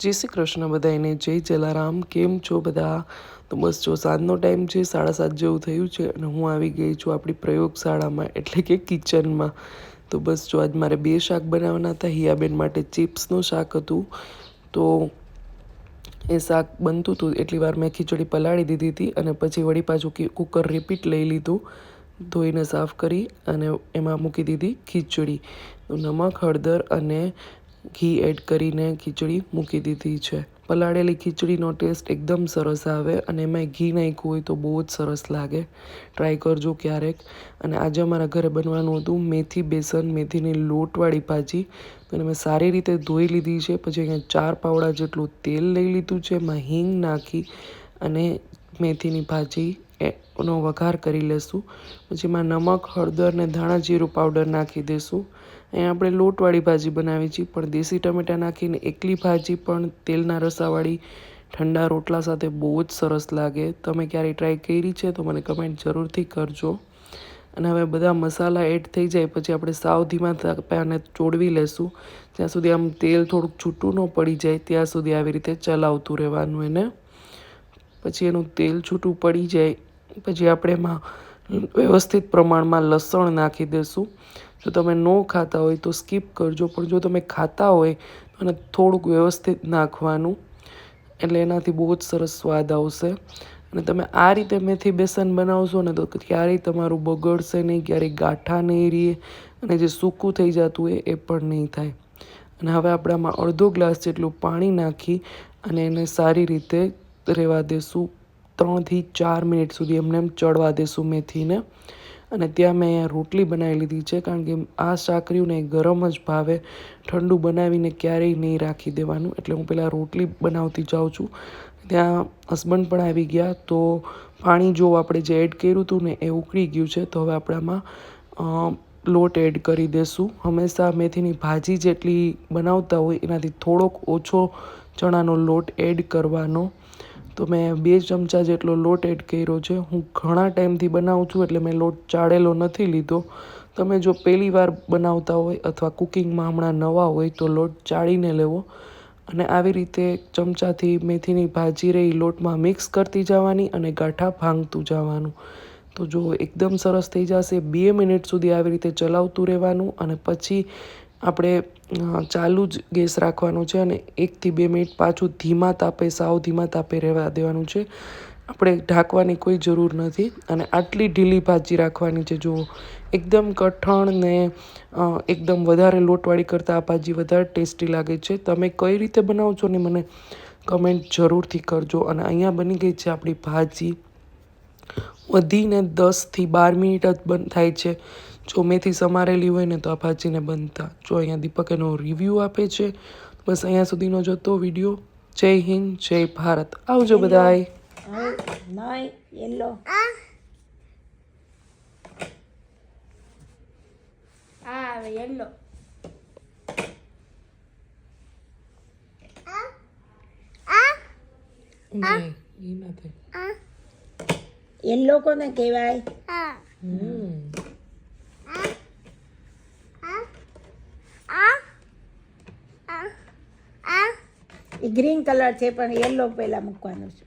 જય શ્રી કૃષ્ણ બધાને જય જલારામ, કેમ છો બધા? તો બસ જો સાંજનો ટાઈમ છે, સાડા સાત જેવું થયું છે અને હું આવી ગઈ છું આપણી પ્રયોગશાળામાં, એટલે કે કિચનમાં. તો બસ જો આજ મારે બે શાક બનાવવાના હતા, હિયાબેન માટે ચિપ્સનું શાક હતું. તો એ શાક બનતું હતું, એટલી વાર મેં ખીચડી પલાળી દીધી હતી અને પછી વળી પાછું કુકર રિપીટ લઈ લીધું, ધોઈને સાફ કરી અને એમાં મૂકી દીધી ખીચડી. નમક, હળદર અને ઘી એડ કરીને ખીચડી મૂકી દીધી છે. પલાળેલી ખીચડીનો ટેસ્ટ એકદમ સરસ આવે અને એમાં ઘી નાખ્યું હોય તો બહુ જ સરસ લાગે. ટ્રાય કરજો ક્યારેક. અને આજે અમારા ઘરે બનવાનું હતું મેથી બેસન, મેથીની લોટવાળી ભાજી. અને મેં સારી રીતે ધોઈ લીધી છે. પછી અહીંયા ચાર પાવડા જેટલું તેલ લઈ લીધું છે. એમાં હિંગ નાખી અને મેથીની ભાજી એ- નો વઘાર કરી પછી એમાં નમક, હળદર ને ધાણા જીરું પાવડર નાખી દઈશું અહીંયા આપણે લોટવાળી ભાજી બનાવી છે, પણ દેશી ટમેટા નાખીને એકલી ભાજી પણ તેલના રસાવાળી ઠંડા રોટલા સાથે બહુ જ સરસ લાગે. તમે ક્યારેય ટ્રાય કરી છે તો મને કમેન્ટ જરૂરથી કરજો. અને હવે બધા મસાલા એડ થઈ જાય, પછી આપણે સાવ ધીમા તાપે ચોડવી લેશું. જ્યાં સુધી આમ તેલ થોડુંક છૂટું ન પડી જાય, ત્યાં સુધી આવી રીતે ચલાવતું રહેવાનું એને. પછી એનું તેલ છૂટું પડી જાય પછી આપણે એમાં વ્યવસ્થિત પ્રમાણમાં લસણ નાખી દઈશું જો તમે ન ખાતા હોય તો સ્કીપ કરજો, પણ જો તમે ખાતા હોય તો એને થોડુંક વ્યવસ્થિત નાખવાનું. એટલે એનાથી બહુ જ સરસ સ્વાદ આવશે. અને તમે આ રીતે મેથી બેસન બનાવશો ને તો ક્યારેય તમારું બગડશે નહીં, ક્યારેય ગાંઠા નહીં રહે અને જે સૂકું થઈ જતું હોય એ પણ નહીં થાય. અને હવે આપણે આમાં અડધો ગ્લાસ જેટલું પાણી નાખી અને એને સારી રીતે રહેવા દેશું. ત્રણથી ચાર મિનિટ સુધી એમને એમ ચડવા દેશું મેથીને. અને ત્યાં મેં રોટલી બનાવી લીધી છે, કારણ કે આ શાક રહ્યું ને એ ગરમ જ ભાવે. ઠંડુ બનાવીને ક્યારેય નહીં રાખી દેવાનું. એટલે હું પહેલાં રોટલી બનાવતી જાઉં છું. ત્યાં હસબન્ડ પણ આવી ગયા, તો પાણી જો આપણે જે એડ કર્યું હતું ને એ ઉકળી ગયું છે, તો હવે આપણામાં લોટ એડ કરી દેશું. હંમેશા મેથીની ભાજી જેટલી બનાવતા હોય એનાથી થોડોક ઓછો ચણાનો લોટ એડ કરવાનો. તો મેં બે ચમચા જેટલો લોટ એડ કર્યો છે. હું ઘણા ટાઈમથી બનાવું છું એટલે મેં લોટ ચાળેલો નથી લીધો. તમે જો પહેલી વાર બનાવતા હોય અથવા કુકિંગમાં હમણાં નવા હોય તો લોટ ચાળીને લેવો. અને આવી રીતે ચમચાથી મેથીની ભાજી રહી લોટમાં મિક્સ કરતી જવાની અને ગાંઠા ભાંગતું જવાનું. તો જો એકદમ સરસ થઈ જશે, બે મિનિટ સુધી આવી રીતે ચલાવતું રહેવાનું અને પછી આપણે ચાલુ જ ગેસ રાખવાનો છે અને એકથી બે મિનિટ પાછું ધીમા તાપે, સાવ ધીમા તાપે રહેવા દેવાનું છે. આપણે ઢાંકવાની કોઈ જરૂર નથી અને આટલી ઢીલી ભાજી રાખવાની છે. જુઓ, એકદમ કઠણ ને એકદમ વધારે લોટવાળી કરતાં આ ભાજી વધારે ટેસ્ટી લાગે છે. તમે કઈ રીતે બનાવો છો ને મને કમેન્ટ જરૂરથી કરજો. અને અહીંયા બની ગઈ છે આપણી ભાજી. વધીને દસથી બાર મિનિટ જ બંધ થાય છે. જો મેથી સમારેલી હોય ને તો આ ભાજીને બનતા. જો અહીંયા દીપક એનો રિવ્યૂ આપે છે બસ અહીંયા સુધીનો જતો વીડિયો. જય હિન્દ જય ભારત. આવજો બધાય. નહીં યલો ઈ ના કોને કહેવાય? હમ. એ ગ્રીન કલર છે પણ યલો પહેલાં મૂકવાનો છે.